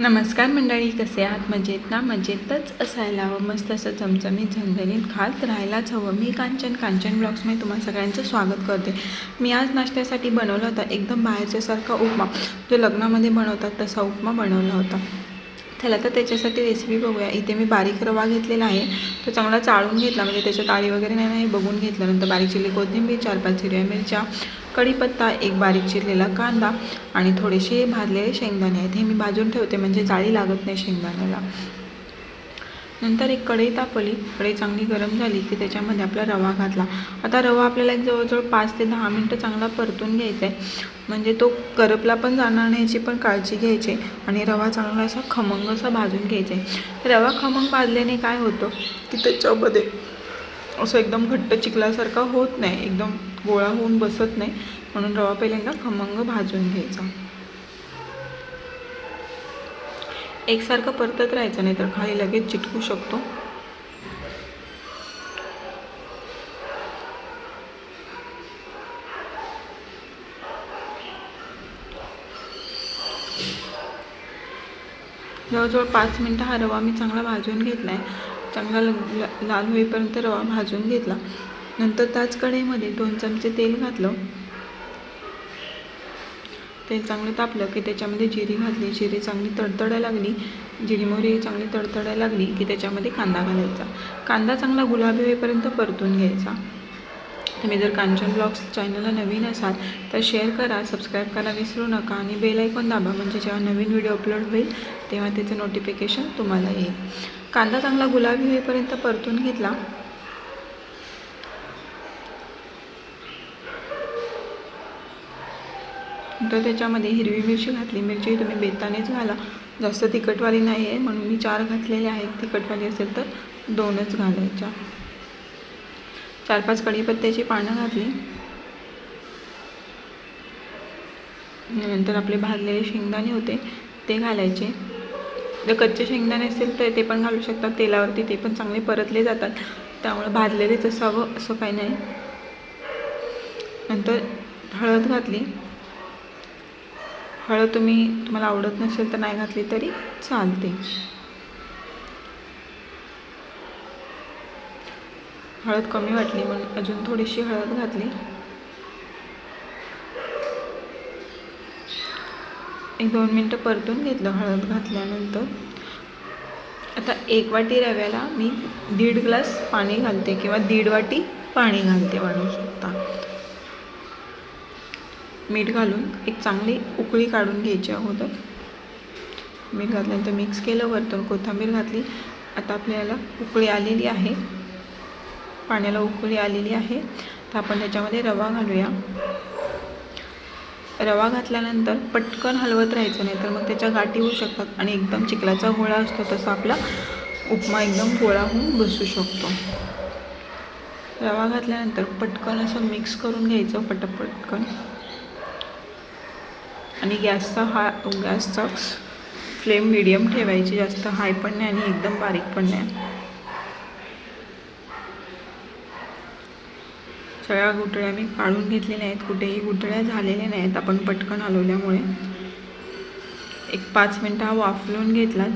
नमस्कार मंडळी कसे आहात? मजेत ना? मजेतच असायला हवं. मस्त असं चमचमीत झणझणीत खात राहायलाच हवं. मी कांचन कांचन ब्लॉग्समध्ये तुम्हाला सगळ्यांचं स्वागत करते. मी आज नाश्त्यासाठी बनवला होता एकदम बाहेरच्यासारखा उपमा. जो लग्नामध्ये बनवतात तसा उपमा बनवला होता. चला तर त्याच्यासाठी रेसिपी बघूया. इथे मी बारीक रवा घेतलेला आहे. तो चांगला चाळून घेतला म्हणजे त्याच्यात आळी वगैरे नाही नाही बघून घेतलं. नंतर बारीक चिरली कोथिंबीर चार पाच हिरव्या मिरच्या कढीपत्ता एक बारीक चिरलेला कांदा आणि थोडेसे भाजलेले शेंगदाणे आहेत. हे मी भाजून ठेवते म्हणजे जाळी लागत नाही शेंगदाण्याला. नंतर एक कढई तापवली कढई चांगली गरम झाली की त्याच्यामध्ये आपला रवा घातला. आता रवा आपल्याला एक जवळजवळ पाच ते दहा मिनटं चांगला परतून घ्यायचा आहे. म्हणजे तो करपला पण जाणार नाही याची पण काळजी घ्यायची आणि रवा चांगला असा खमंग असा भाजून घ्यायचा आहे. रवा खमंग भाजल्याने काय होतं की त्याच्यामध्ये असं एकदम घट्ट चिखलासारखा होत नाही. एकदम गोळा होऊन बसत नाही. म्हणून रवा पहिल्यांदा खमंग भाजून घ्यायचा. एकसारखं परतत राहायचं नाही तर खाली लगेच चिटकू शकतो. जवळजवळ पाच मिनटं हा रवा मी चांगला भाजून घेतला आहे चांगला ल- लाल होईपर्यंत रवा भाजून घेतला. नंतर त्याच कढईमध्ये दोन चमचे तेल घातलं. तेल चांगलं तापलं की त्याच्यामध्ये जिरी घातली जिरी चांगली तडतडायला लागली जिरी मोहरी चांगली तडतडायला लागली की त्याच्यामध्ये कांदा घालायचा. कांदा चांगला गुलाबी होईपर्यंत परतून घ्यायचा. तुम्ही जर कांचन ब्लॉग्स चॅनलला नवीन असाल तर शेअर करा सबस्क्राईब करा विसरू नका आणि बेल ऐकून दाबा म्हणजे जेव्हा नवीन व्हिडिओ अपलोड होईल तेव्हा त्याचं नोटिफिकेशन तुम्हाला येईल. कांदा चांगला गुलाबी होईपर्यंत परतून घेतला. तर त्याच्यामध्ये हिरवी मिरची घातली. मिरची तुम्ही बेतानेच घाला. जास्त तिखटवाली नाही आहे. म्हणून मी चार घातलेले आहेत. तिखटवाली असेल तर दोनच घालायच्या. चार पाच कढीपत्त्याची पानं घातली. नंतर आपले भाजलेले शेंगदाणे होते ते घालायचे. जर कच्चे शेंगदाणे असतील तर ते पण घालू शकतात तेलावरती ते पण चांगले परतले जातात. त्यामुळे भाजलेलेच असावं असं काही नाही. नंतर हळद घातली. हळद तुम्ही तुम्हाला आवडत नसेल तर नाही घातली तरी चालते. हळद कमी वाटली म्हणून अजून थोडीशी हळद घातली. एक दोन मिनटं परतून घेतलं हळद घातल्यानंतर. आता एक वाटी रव्याला मी दीड ग्लास पाणी घालते किंवा दीड वाटी पाणी घालते वाढू शकता. मीठ घालून एक चांगली उकळी काढून घ्यायची अगोदर मीठ घातल्यानंतर मिक्स केलं वरतून कोथिंबीर घातली. आता आपल्याला उकळी आलेली आहे. पाण्याला उकळी आलेली आहे. तर आपण त्याच्यामध्ये रवा घालूया. रवा घातल्यानंतर पटकन हलवत राहायचं नाही तर मग त्याच्या गाठी होऊ शकतात आणि एकदम चिखलाचा गोळा असतो तसा आपला उपमा एकदम गोळा होऊन बसू शकतो. रवा घातल्यानंतर पटकन असं मिक्स करून घ्यायचं पटपटकन. आणि गॅसचा हा गॅसचा फ्लेम मिडियम ठेवायची जास्त हाय पण नाही आणि एकदम बारीक पण नाही. सगळ्या गुठळ्या मी काढून घेतलेल्या आहेत कुठेही गुठळ्या झालेल्या नाहीत आपण पटकन हलवल्यामुळे. एक पाच मिनटं हा वाफलून घेतला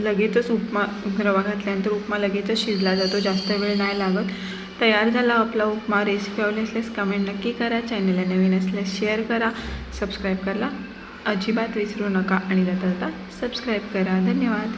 लगेचच उपमा रवा घातल्यानंतर उपमा लगेचच शिजला जातो जास्त वेळ नाही लागत. तयार झाला आपला उपमा. रेसिपी आवडली असल्यास कमेंट नक्की करा. चॅनलला नवीन असल्यास शेअर करा. सबस्क्राईब करायला अजिबात विसरू नका. आणि जाता जाता सबस्क्राईब करा. धन्यवाद.